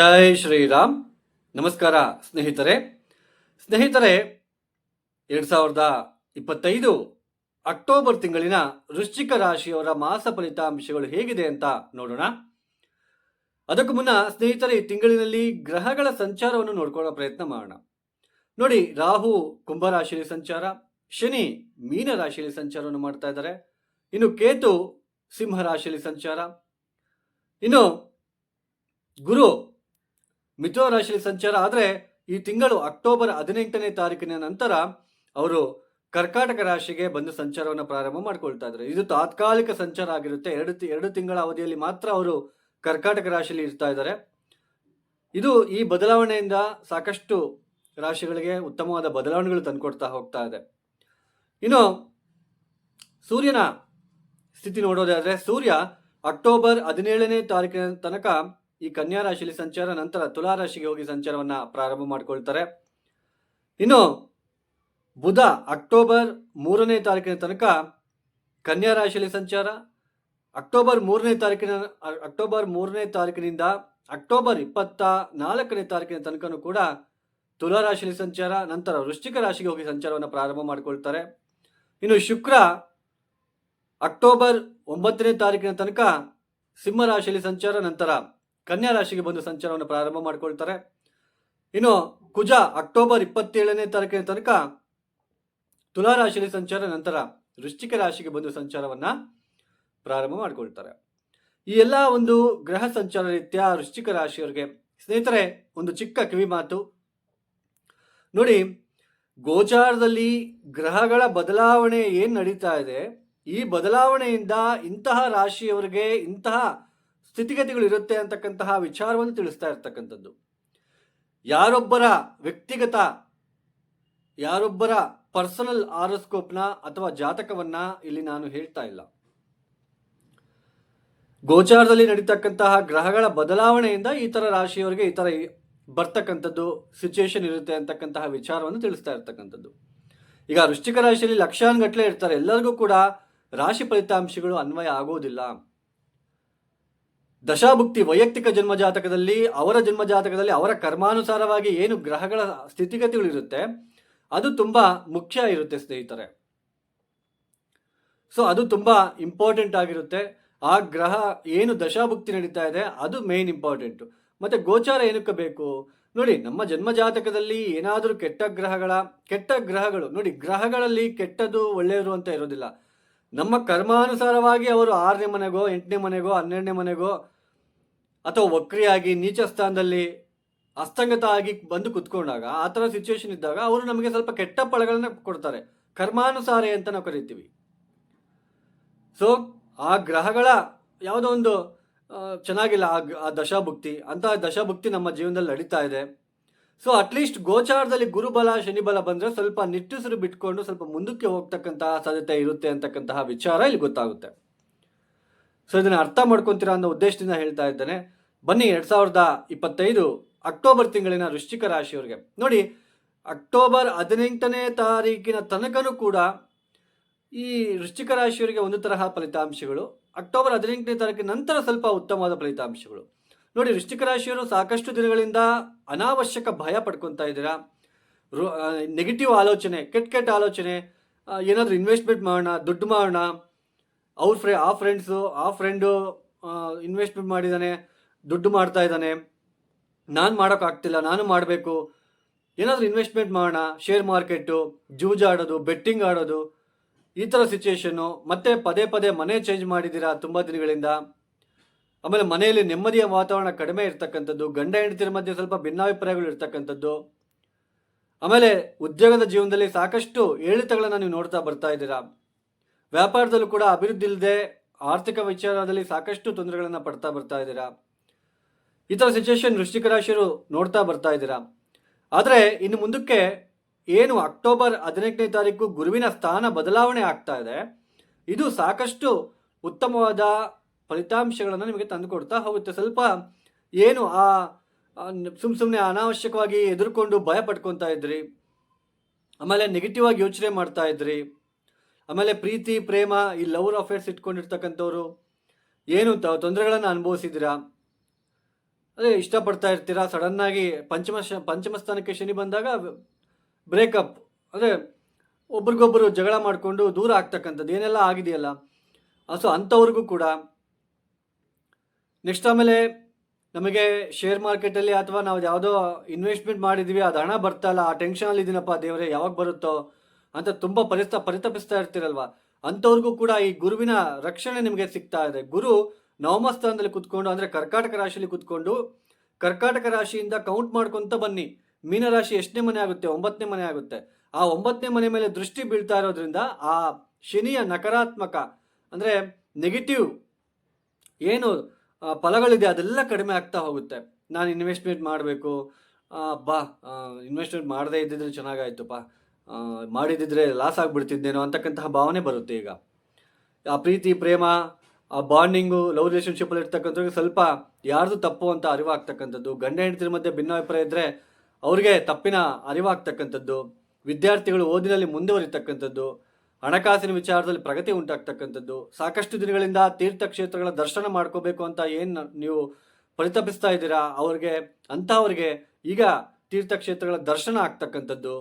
ಜೈ ಶ್ರೀರಾಮ್. ನಮಸ್ಕಾರ ಸ್ನೇಹಿತರೆ. ಸ್ನೇಹಿತರೆ, ಎರಡ್ ಸಾವಿರದ ಇಪ್ಪತ್ತೈದು ಅಕ್ಟೋಬರ್ ತಿಂಗಳಿನ ವೃಶ್ಚಿಕ ರಾಶಿಯವರ ಮಾಸ ಫಲಿತಾಂಶಗಳು ಹೇಗಿದೆ ಅಂತ ನೋಡೋಣ. ಅದಕ್ಕೂ ಮುನ್ನ ಸ್ನೇಹಿತರೆ, ಈ ತಿಂಗಳಿನಲ್ಲಿ ಗ್ರಹಗಳ ಸಂಚಾರವನ್ನು ನೋಡ್ಕೊಳ್ಳೋ ಪ್ರಯತ್ನ ಮಾಡೋಣ. ನೋಡಿ, ರಾಹು ಕುಂಭರಾಶಿಯಲ್ಲಿ ಸಂಚಾರ, ಶನಿ ಮೀನ ರಾಶಿಯಲ್ಲಿ ಸಂಚಾರವನ್ನು ಮಾಡ್ತಾ ಇದ್ದಾರೆ. ಇನ್ನು ಕೇತು ಸಿಂಹ ರಾಶಿಯಲ್ಲಿ ಸಂಚಾರ. ಇನ್ನು ಗುರು ಮಿಥುನ ರಾಶಿಯಲ್ಲಿ ಸಂಚಾರ ಆದರೆ ಈ ತಿಂಗಳು ಅಕ್ಟೋಬರ್ ಹದಿನೆಂಟನೇ ತಾರೀಕಿನ ನಂತರ ಅವರು ಕರ್ಕಾಟಕ ರಾಶಿಗೆ ಬಂದು ಸಂಚಾರವನ್ನು ಪ್ರಾರಂಭ ಮಾಡ್ಕೊಳ್ತಾ ಇದ್ದಾರೆ ಇದು ತಾತ್ಕಾಲಿಕ ಸಂಚಾರ ಆಗಿರುತ್ತೆ. ಎರಡು ಎರಡು ತಿಂಗಳ ಅವಧಿಯಲ್ಲಿ ಮಾತ್ರ ಅವರು ಕರ್ಕಾಟಕ ರಾಶಿಯಲ್ಲಿ ಇರ್ತಾ ಇದ್ದಾರೆ. ಇದು ಈ ಬದಲಾವಣೆಯಿಂದ ಸಾಕಷ್ಟು ರಾಶಿಗಳಿಗೆ ಉತ್ತಮವಾದ ಬದಲಾವಣೆಗಳು ತಂದುಕೊಡ್ತಾ ಹೋಗ್ತಾ ಇದೆ. ಇನ್ನು ಸೂರ್ಯನ ಸ್ಥಿತಿ ನೋಡೋದಾದರೆ ಸೂರ್ಯ ಅಕ್ಟೋಬರ್ ಹದಿನೇಳನೇ ತಾರೀಕಿನ ತನಕ ಈ ಕನ್ಯಾ ರಾಶಿಯಲ್ಲಿ ಸಂಚಾರ, ನಂತರ ತುಲಾ ರಾಶಿಗೆ ಹೋಗಿ ಸಂಚಾರವನ್ನ ಪ್ರಾರಂಭ ಮಾಡಿಕೊಳ್ತಾರೆ. ಇನ್ನು ಬುಧ ಅಕ್ಟೋಬರ್ ಮೂರನೇ ತಾರೀಕಿನ ತನಕ ಕನ್ಯಾ ರಾಶಿಯಲ್ಲಿ ಸಂಚಾರ. ಅಕ್ಟೋಬರ್ ಮೂರನೇ ತಾರೀಕಿನ, ಅಕ್ಟೋಬರ್ ಮೂರನೇ ತಾರೀಕಿನಿಂದ ಅಕ್ಟೋಬರ್ ಇಪ್ಪತ್ತ ನಾಲ್ಕನೇ ತಾರೀಕಿನ ತನಕನೂ ಕೂಡ ತುಲಾ ರಾಶಿಯಲ್ಲಿ ಸಂಚಾರ, ನಂತರ ವೃಶ್ಚಿಕ ರಾಶಿಗೆ ಹೋಗಿ ಸಂಚಾರವನ್ನು ಪ್ರಾರಂಭ ಮಾಡಿಕೊಳ್ತಾರೆ. ಇನ್ನು ಶುಕ್ರ ಅಕ್ಟೋಬರ್ ಒಂಬತ್ತನೇ ತಾರೀಕಿನ ತನಕ ಸಿಂಹ ರಾಶಿಯಲ್ಲಿ ಸಂಚಾರ, ನಂತರ ಕನ್ಯಾ ರಾಶಿಗೆ ಬಂದು ಸಂಚಾರವನ್ನು ಪ್ರಾರಂಭ ಮಾಡಿಕೊಳ್ತಾರೆ. ಇನ್ನು ಕುಜ ಅಕ್ಟೋಬರ್ ಇಪ್ಪತ್ತೇಳನೇ ತಾರೀಕಿನ ತನಕ ತುಲಾ ರಾಶಿಯಲ್ಲಿ ಸಂಚಾರ, ನಂತರ ವೃಶ್ಚಿಕ ರಾಶಿಗೆ ಬಂದು ಸಂಚಾರವನ್ನ ಪ್ರಾರಂಭ ಮಾಡಿಕೊಳ್ತಾರೆ. ಈ ಎಲ್ಲ ಒಂದು ಗ್ರಹ ಸಂಚಾರ ರೀತಿಯ ವೃಶ್ಚಿಕ ರಾಶಿಯವರಿಗೆ ಸ್ನೇಹಿತರೆ, ಒಂದು ಚಿಕ್ಕ ಕಿವಿ ಮಾತು. ನೋಡಿ, ಗೋಚಾರದಲ್ಲಿ ಗ್ರಹಗಳ ಬದಲಾವಣೆ ಏನು ನಡೀತಾ ಇದೆ? ಈ ಬದಲಾವಣೆಯಿಂದ ಇಂತಹ ರಾಶಿಯವರಿಗೆ ಇಂತಹ ಸ್ಥಿತಿಗತಿಗಳು ಇರುತ್ತೆ ಅಂತಕ್ಕಂತಹ ವಿಚಾರವನ್ನು ತಿಳಿಸ್ತಾ ಇರ್ತಕ್ಕಂಥದ್ದು. ಯಾರೊಬ್ಬರ ವ್ಯಕ್ತಿಗತ, ಯಾರೊಬ್ಬರ ಪರ್ಸನಲ್ ಆರೋಸ್ಕೋಪ್ನ ಅಥವಾ ಜಾತಕವನ್ನ ಇಲ್ಲಿ ನಾನು ಹೇಳ್ತಾ ಇಲ್ಲ. ಗೋಚಾರದಲ್ಲಿ ನಡೀತಕ್ಕಂತಹ ಗ್ರಹಗಳ ಬದಲಾವಣೆಯಿಂದ ಈ ಥರ ರಾಶಿಯವರಿಗೆ ಈ ಥರ ಬರ್ತಕ್ಕಂಥದ್ದು ಸಿಚುಯೇಷನ್ ಇರುತ್ತೆ ಅಂತಕ್ಕಂತಹ ವಿಚಾರವನ್ನು ತಿಳಿಸ್ತಾ ಇರ್ತಕ್ಕಂಥದ್ದು. ಈಗ ವೃಶ್ಚಿಕ ರಾಶಿಯಲ್ಲಿ ಲಕ್ಷಾನುಗಟ್ಟಲೆ ಇರ್ತಾರೆ. ಎಲ್ಲರಿಗೂ ಕೂಡ ರಾಶಿ ಫಲಿತಾಂಶಗಳು ಅನ್ವಯ ಆಗೋದಿಲ್ಲ. ದಶಾಭುಕ್ತಿ ವೈಯಕ್ತಿಕ ಜನ್ಮಜಾತಕದಲ್ಲಿ ಅವರ ಜನ್ಮಜಾತಕದಲ್ಲಿ ಅವರ ಕರ್ಮಾನುಸಾರವಾಗಿ ಏನು ಗ್ರಹಗಳ ಸ್ಥಿತಿಗತಿಗಳಿರುತ್ತೆ ಅದು ತುಂಬ ಮುಖ್ಯ ಇರುತ್ತೆ ಸ್ನೇಹಿತರೆ. ಸೊ ಅದು ತುಂಬ ಇಂಪಾರ್ಟೆಂಟ್ ಆಗಿರುತ್ತೆ. ಆ ಗ್ರಹ ಏನು ದಶಾಭುಕ್ತಿ ನಡೀತಾ ಇದೆ, ಅದು ಮೇನ್ ಇಂಪಾರ್ಟೆಂಟ್ ಮತ್ತೆ ಗೋಚಾರ ಏನಕ್ಕೆ ಬೇಕು? ನೋಡಿ, ನಮ್ಮ ಜನ್ಮ ಜಾತಕದಲ್ಲಿ ಏನಾದರೂ ಕೆಟ್ಟ ಗ್ರಹಗಳ, ಕೆಟ್ಟ ಗ್ರಹಗಳು, ನೋಡಿ, ಗ್ರಹಗಳಲ್ಲಿ ಕೆಟ್ಟದ್ದು ಒಳ್ಳೆಯದು ಅಂತ ಇರೋದಿಲ್ಲ. ನಮ್ಮ ಕರ್ಮಾನುಸಾರವಾಗಿ ಅವರು ಆರನೇ ಮನೆಗೋ, ಎಂಟನೇ ಮನೆಗೋ, ಹನ್ನೆರಡನೇ ಮನೆಗೋ ಅಥವಾ ವಕ್ರಿಯಾಗಿ ನೀಚ ಸ್ಥಾನದಲ್ಲಿ ಅಸ್ತಂಗತ ಆಗಿ ಬಂದು ಕುತ್ಕೊಂಡಾಗ, ಆ ಥರ ಸಿಚುವೇಶನ್ ಇದ್ದಾಗ ಅವರು ನಮಗೆ ಸ್ವಲ್ಪ ಕೆಟ್ಟ ಫಲಗಳನ್ನ ಕೊಡ್ತಾರೆ. ಕರ್ಮಾನುಸಾರ ಅಂತ ನಾವು ಕರಿತೀವಿ. ಸೊ ಆ ಗ್ರಹಗಳ ಯಾವುದೋ ಒಂದು ಚೆನ್ನಾಗಿಲ್ಲ ಆ ದಶಾಭುಕ್ತಿ, ಅಂತಹ ದಶಾಭುಕ್ತಿ ನಮ್ಮ ಜೀವನದಲ್ಲಿ ನಡೀತಾ ಇದೆ. ಸೊ ಅಟ್ಲೀಸ್ಟ್ ಗೋಚಾರದಲ್ಲಿ ಗುರುಬಲ, ಶನಿಬಲ ಬಂದರೆ ಸ್ವಲ್ಪ ನಿಟ್ಟುಸಿರು ಬಿಟ್ಕೊಂಡು ಸ್ವಲ್ಪ ಮುಂದಕ್ಕೆ ಹೋಗ್ತಕ್ಕಂತಹ ಸಾಧ್ಯತೆ ಇರುತ್ತೆ ಅಂತಕ್ಕಂತಹ ವಿಚಾರ ಇಲ್ಲಿ ಗೊತ್ತಾಗುತ್ತೆ. ಸೊ ಇದನ್ನ ಅರ್ಥ ಮಾಡ್ಕೊಂತೀರಾ ಅನ್ನೋ ಉದ್ದೇಶದಿಂದ ಹೇಳ್ತಾ ಇದ್ದೇನೆ. ಬನ್ನಿ ಎರಡ್ ಸಾವಿರದ ಇಪ್ಪತ್ತೈದು ಅಕ್ಟೋಬರ್ ತಿಂಗಳಿನ ವೃಶ್ಚಿಕ ರಾಶಿಯವರಿಗೆ. ನೋಡಿ, ಅಕ್ಟೋಬರ್ ಹದಿನೆಂಟನೇ ತಾರೀಕಿನ ತನಕನೂ ಕೂಡ ಈ ವೃಶ್ಚಿಕ ರಾಶಿಯವರಿಗೆ ಒಂದು ತರಹ ಫಲಿತಾಂಶಗಳು. ಅಕ್ಟೋಬರ್ ಹದಿನೆಂಟನೇ ತಾರೀಕಿನ ನಂತರ ಸ್ವಲ್ಪ ಉತ್ತಮವಾದ ಫಲಿತಾಂಶಗಳು. ನೋಡಿ, ವೃಶ್ಚಿಕ ರಾಶಿಯವರು ಸಾಕಷ್ಟು ದಿನಗಳಿಂದ ಅನಾವಶ್ಯಕ ಭಯ ಪಡ್ಕೊತಾ ಇದ್ದೀರಾ? ನೆಗೆಟಿವ್ ಆಲೋಚನೆ, ಕೆಟ್ಟ ಕೆಟ್ಟ ಆಲೋಚನೆ ಏನಾದರೂ ಇನ್ವೆಸ್ಟ್ಮೆಂಟ್ ಮಾಡೋಣ, ದುಡ್ಡು ಮಾಡೋಣ, ಅವ್ರ ಫ್ರೆ, ಆ ಫ್ರೆಂಡ್ಸು ಆ ಫ್ರೆಂಡು ಇನ್ವೆಸ್ಟ್ಮೆಂಟ್ ಮಾಡಿದ್ದಾನೆ ದುಡ್ಡು ಮಾಡ್ತಾ ಇದ್ದಾನೆ, ನಾನು ಮಾಡೋಕ್ಕಾಗ್ತಿಲ್ಲ ನಾನು ಮಾಡಬೇಕು, ಏನಾದರೂ ಇನ್ವೆಸ್ಟ್ಮೆಂಟ್ ಮಾಡೋಣ ಶೇರ್ ಮಾರ್ಕೆಟು ಜೂಜಾಡೋದು ಬೆಟ್ಟಿಂಗ್ ಆಡೋದು, ಈ ಥರ ಸಿಚುಯೇಷನ್ನು ಮತ್ತೆ ಪದೇ ಪದೇ ಮನೆ ಚೇಂಜ್ ಮಾಡಿದ್ದೀರಾ ತುಂಬ ದಿನಗಳಿಂದ? ಆಮೇಲೆ ಮನೆಯಲ್ಲಿ ನೆಮ್ಮದಿಯ ವಾತಾವರಣ ಕಡಿಮೆ ಇರ್ತಕ್ಕಂಥದ್ದು, ಗಂಡ ಹೆಂಡತಿರ ಮಧ್ಯೆ ಸ್ವಲ್ಪ ಭಿನ್ನಾಭಿಪ್ರಾಯಗಳು ಇರ್ತಕ್ಕಂಥದ್ದು. ಆಮೇಲೆ ಉದ್ಯೋಗದ ಜೀವನದಲ್ಲಿ ಸಾಕಷ್ಟು ಏಳಿತಗಳನ್ನು ನೀವು ನೋಡ್ತಾ ಬರ್ತಾ ಇದ್ದೀರಾ. ವ್ಯಾಪಾರದಲ್ಲೂ ಕೂಡ ಅಭಿವೃದ್ಧಿ ಇಲ್ಲದೆ ಆರ್ಥಿಕ ವಿಚಾರದಲ್ಲಿ ಸಾಕಷ್ಟು ತೊಂದರೆಗಳನ್ನು ಪಡ್ತಾ ಬರ್ತಾ ಇದ್ದೀರಾ. ಈ ಥರ ಸಿಚುವೇಶನ್ ವೃಶ್ಚಿಕ ರಾಶಿಯರು ನೋಡ್ತಾ ಬರ್ತಾ ಇದ್ದೀರಾ. ಆದರೆ ಇನ್ನು ಮುಂದಕ್ಕೆ ಏನು ಅಕ್ಟೋಬರ್ ಹದಿನೆಂಟನೇ ತಾರೀಕು ಗುರುವಿನ ಸ್ಥಾನ ಬದಲಾವಣೆ ಆಗ್ತಾ ಇದೆ. ಇದು ಸಾಕಷ್ಟು ಉತ್ತಮವಾದ ಫಲಿತಾಂಶಗಳನ್ನು ನಿಮಗೆ ತಂದುಕೊಡ್ತಾ ಹೋಗುತ್ತೆ. ಸ್ವಲ್ಪ ಏನು ಆ ಸುಮ್ ಸುಮ್ಮನೆ ಅನಾವಶ್ಯಕವಾಗಿ ಎದುರ್ಕೊಂಡು ಭಯ ಪಡ್ಕೊತಾ ಇದ್ರಿ. ಆಮೇಲೆ ನೆಗೆಟಿವ್ ಆಗಿ ಯೋಚನೆ ಮಾಡ್ತಾ ಇದ್ರಿ. ಆಮೇಲೆ ಪ್ರೀತಿ, ಪ್ರೇಮ ಈ ಲವ್ ಅಫೇರ್ಸ್ ಇಟ್ಕೊಂಡಿರ್ತಕ್ಕಂಥವ್ರು ಏನು ತೊಂದರೆಗಳನ್ನು ಅನುಭವಿಸಿದ್ದೀರಾ? ಅದೇ ಇಷ್ಟಪಡ್ತಾ ಇರ್ತೀರಾ? ಸಡನ್ನಾಗಿ ಪಂಚಮ ಪಂಚಮ ಸ್ಥಾನಕ್ಕೆ ಶನಿ ಬಂದಾಗ ಬ್ರೇಕಪ್ ಅಂದರೆ ಒಬ್ರಿಗೊಬ್ಬರು ಜಗಳ ಮಾಡಿಕೊಂಡು ದೂರ ಆಗ್ತಕ್ಕಂಥದ್ದು. ಏನೆಲ್ಲ ಆಗಿದೆಯಲ್ಲ? ಸೊ ಅಂಥವ್ರಿಗೂ ಕೂಡ ನೆಕ್ಸ್ಟ್ ಆಮೇಲೆ ನಮಗೆ ಶೇರ್ ಮಾರ್ಕೆಟಲ್ಲಿ ಅಥವಾ ನಾವು ಯಾವುದೋ ಇನ್ವೆಸ್ಟ್ಮೆಂಟ್ ಮಾಡಿದ್ದೀವಿ, ಅದು ಹಣ ಬರ್ತಾ ಇಲ್ಲ, ಆ ಟೆನ್ಷನಲ್ಲಿ ಇದೀನಪ್ಪ ದೇವರೇ, ಯಾವಾಗ ಬರುತ್ತೋ ಅಂತ ತುಂಬ ಪರಿಸ್ತ ಪರಿತಪಿಸ್ತಾ ಇರ್ತೀರಲ್ವ? ಅಂಥವ್ರಿಗೂ ಕೂಡ ಈ ಗುರುವಿನ ರಕ್ಷಣೆ ನಿಮಗೆ ಸಿಗ್ತಾ ಇದೆ. ಗುರು ನವಮಸ್ಥಾನದಲ್ಲಿ ಕುತ್ಕೊಂಡು, ಅಂದರೆ ಕರ್ಕಾಟಕ ರಾಶಿಯಲ್ಲಿ ಕುತ್ಕೊಂಡು, ಕರ್ಕಾಟಕ ರಾಶಿಯಿಂದ ಕೌಂಟ್ ಮಾಡ್ಕೊತ ಬನ್ನಿ. ಮೀನರಾಶಿ ಎಷ್ಟನೇ ಮನೆ ಆಗುತ್ತೆ? ಒಂಬತ್ತನೇ ಮನೆ ಆಗುತ್ತೆ. ಆ ಒಂಬತ್ತನೇ ಮನೆ ಮೇಲೆ ದೃಷ್ಟಿ ಬೀಳ್ತಾ ಇರೋದ್ರಿಂದ ಆ ಶನಿಯ ನಕಾರಾತ್ಮಕ, ಅಂದರೆ ನೆಗೆಟಿವ್ ಏನು ಫಲಗಳಿದೆ, ಅದೆಲ್ಲ ಕಡಿಮೆ ಆಗ್ತಾ ಹೋಗುತ್ತೆ. ನಾನು ಇನ್ವೆಸ್ಟ್ಮೆಂಟ್ ಮಾಡಬೇಕು. ಬಾ ಇನ್ವೆಸ್ಟ್ಮೆಂಟ್ ಮಾಡದೇ ಇದ್ದಿದ್ರೆ ಚೆನ್ನಾಗಾಯ್ತುಪ್ಪ ಮಾಡಿದ್ದಿದ್ರೆ ಲಾಸ್ ಆಗಿಬಿಡ್ತಿದ್ದೇನೋ ಅಂತಕ್ಕಂತಹ ಭಾವನೆ ಬರುತ್ತೆ ಈಗ. ಆ, ಪ್ರೀತಿ, ಪ್ರೇಮ, ಆ ಬಾಂಡಿಂಗು ಲವ್ ರಿಲೇಷನ್ಶಿಪ್ಪಲ್ಲಿ ಇರ್ತಕ್ಕಂಥವ್ರಿಗೆ ಸ್ವಲ್ಪ ಯಾರ್ದು ತಪ್ಪು ಅಂತ ಅರಿವಾಗ್ತಕ್ಕಂಥದ್ದು, ಗಂಡ ಹೆಂಡತಿರ ಮಧ್ಯೆ ಭಿನ್ನಾಭಿಪ್ರಾಯ ಇದ್ದರೆ ಅವ್ರಿಗೆ ತಪ್ಪಿನ ಅರಿವಾಗ್ತಕ್ಕಂಥದ್ದು, ವಿದ್ಯಾರ್ಥಿಗಳು ಓದಿನಲ್ಲಿ ಮುಂದುವರಿತಕ್ಕಂಥದ್ದು ಹಣಕಾಸಿನ ವಿಚಾರದಲ್ಲಿ ಪ್ರಗತಿ ಉಂಟಾಗ್ತಕ್ಕಂಥದ್ದು. ಸಾಕಷ್ಟು ದಿನಗಳಿಂದ ತೀರ್ಥಕ್ಷೇತ್ರಗಳ ದರ್ಶನ ಮಾಡ್ಕೋಬೇಕು ಅಂತ ಏನು ನೀವು ಪರಿತಪಿಸ್ತಾ ಇದ್ದೀರಾ? ಅವ್ರಿಗೆ, ಅಂಥವ್ರಿಗೆ ಈಗ ತೀರ್ಥಕ್ಷೇತ್ರಗಳ ದರ್ಶನ ಆಗ್ತಕ್ಕಂಥದ್ದು.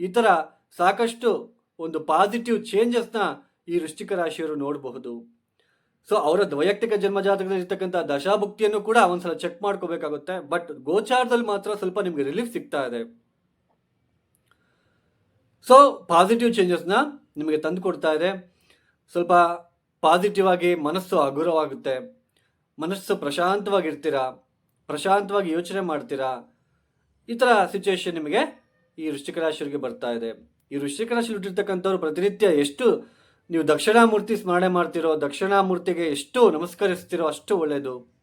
ಈ ಥರ ಸಾಕಷ್ಟು ಒಂದು ಪಾಸಿಟಿವ್ ಚೇಂಜಸ್ನ ಈ ವೃಶ್ಚಿಕ ರಾಶಿಯವರು ನೋಡಬಹುದು. ಸೊ ಅವರ ವೈಯಕ್ತಿಕ ಜನ್ಮಜಾತಕದಲ್ಲಿ ಇರ್ತಕ್ಕಂಥ ದಶಾಭುಕ್ತಿಯನ್ನು ಕೂಡ ಒಂದ್ಸಲ ಚೆಕ್ ಮಾಡ್ಕೋಬೇಕಾಗುತ್ತೆ. ಬಟ್ ಗೋಚಾರದಲ್ಲಿ ಮಾತ್ರ ಸ್ವಲ್ಪ ನಿಮಗೆ ರಿಲೀಫ್ ಸಿಗ್ತಾ ಇದೆ. ಸೊ ಪಾಸಿಟಿವ್ ಚೇಂಜಸ್ನ ನಿಮಗೆ ತಂದು ಕೊಡ್ತಾ ಇದೆ. ಸ್ವಲ್ಪ ಪಾಸಿಟಿವ್ ಆಗಿ ಮನಸ್ಸು ಹಗುರವಾಗುತ್ತೆ. ಮನಸ್ಸು ಪ್ರಶಾಂತವಾಗಿರ್ತೀರಾ? ಪ್ರಶಾಂತವಾಗಿ ಯೋಚನೆ ಮಾಡ್ತೀರಾ? ಈ ಥರ ಸಿಚುವೇಶನ್ ನಿಮಗೆ ಈ ವೃಶ್ಚಿಕ ರಾಶಿಯವರಿಗೆ ಬರ್ತಾ ಇದೆ. ಈ ವೃಶ್ಚಿಕ ರಾಶಿ ಹುಟ್ಟಿರ್ತಕ್ಕಂಥವ್ರು ಪ್ರತಿನಿತ್ಯ ಎಷ್ಟು ನೀವು ದಕ್ಷಿಣಾಮೂರ್ತಿ ಸ್ಮರಣೆ ಮಾಡ್ತಿರೋ, ದಕ್ಷಿಣಾಮೂರ್ತಿಗೆ ಎಷ್ಟು ನಮಸ್ಕರಿಸ್ತಿರೋ ಅಷ್ಟು ಒಳ್ಳೆಯದು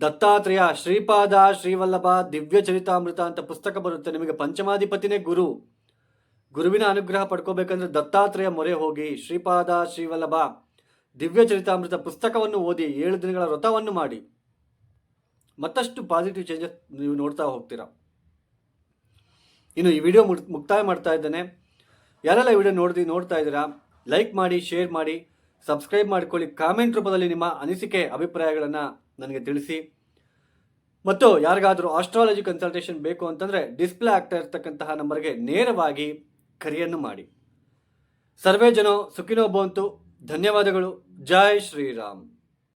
ದತ್ತಾತ್ರೇಯ ಶ್ರೀಪಾದ ಶ್ರೀವಲ್ಲಭ ದಿವ್ಯ ಚರಿತಾಮೃತ ಅಂತ ಪುಸ್ತಕ ಬರುತ್ತೆ. ನಿಮಗೆ ಪಂಚಮಾಧಿಪತಿನೇ ಗುರು. ಗುರುವಿನ ಅನುಗ್ರಹ ಪಡ್ಕೋಬೇಕಂದ್ರೆ ದತ್ತಾತ್ರೇಯ ಮೊರೆ ಹೋಗಿ ಶ್ರೀಪಾದ ಶ್ರೀವಲ್ಲಭ ದಿವ್ಯ ಚರಿತಾಮೃತ ಪುಸ್ತಕವನ್ನು ಓದಿ ಏಳು ದಿನಗಳ ವ್ರತವನ್ನು ಮಾಡಿ. ಮತ್ತಷ್ಟು ಪಾಸಿಟಿವ್ ಚೇಂಜಸ್ ನೀವು ನೋಡ್ತಾ ಹೋಗ್ತೀರಾ. ಇನ್ನು ಈ ವಿಡಿಯೋ ಮುಕ್- ಮುಕ್ತಾಯ ಮಾಡ್ತಾ ಇದ್ದೇನೆ. ಯಾರೆಲ್ಲ ಈ ವಿಡಿಯೋ ನೋಡ್ದಿ, ನೋಡ್ತಾ ಇದ್ದೀರಾ ಲೈಕ್ ಮಾಡಿ ಶೇರ್ ಮಾಡಿ ಸಬ್ಸ್ಕ್ರೈಬ್ ಮಾಡಿಕೊಳ್ಳಿ. ಕಾಮೆಂಟ್ ರೂಪದಲ್ಲಿ ನಿಮ್ಮ ಅನಿಸಿಕೆ, ಅಭಿಪ್ರಾಯಗಳನ್ನು ನನಗೆ ತಿಳಿಸಿ. ಮತ್ತು ಯಾರಿಗಾದರೂ ಆಸ್ಟ್ರಾಲಜಿ ಕನ್ಸಲ್ಟೇಷನ್ ಬೇಕು ಅಂತಂದರೆ ಡಿಸ್ಪ್ಲೇ ಆಗ್ತಾ ಇರ್ತಕ್ಕಂತಹ ನಂಬರ್ಗೆ ನೇರವಾಗಿ ಕರೆಯನ್ನು ಮಾಡಿ. ಸರ್ವೇ ಜನ ಸುಖಿನೋ ಬಂತು ಧನ್ಯವಾದಗಳು. ಜೈ ಶ್ರೀರಾಮ್.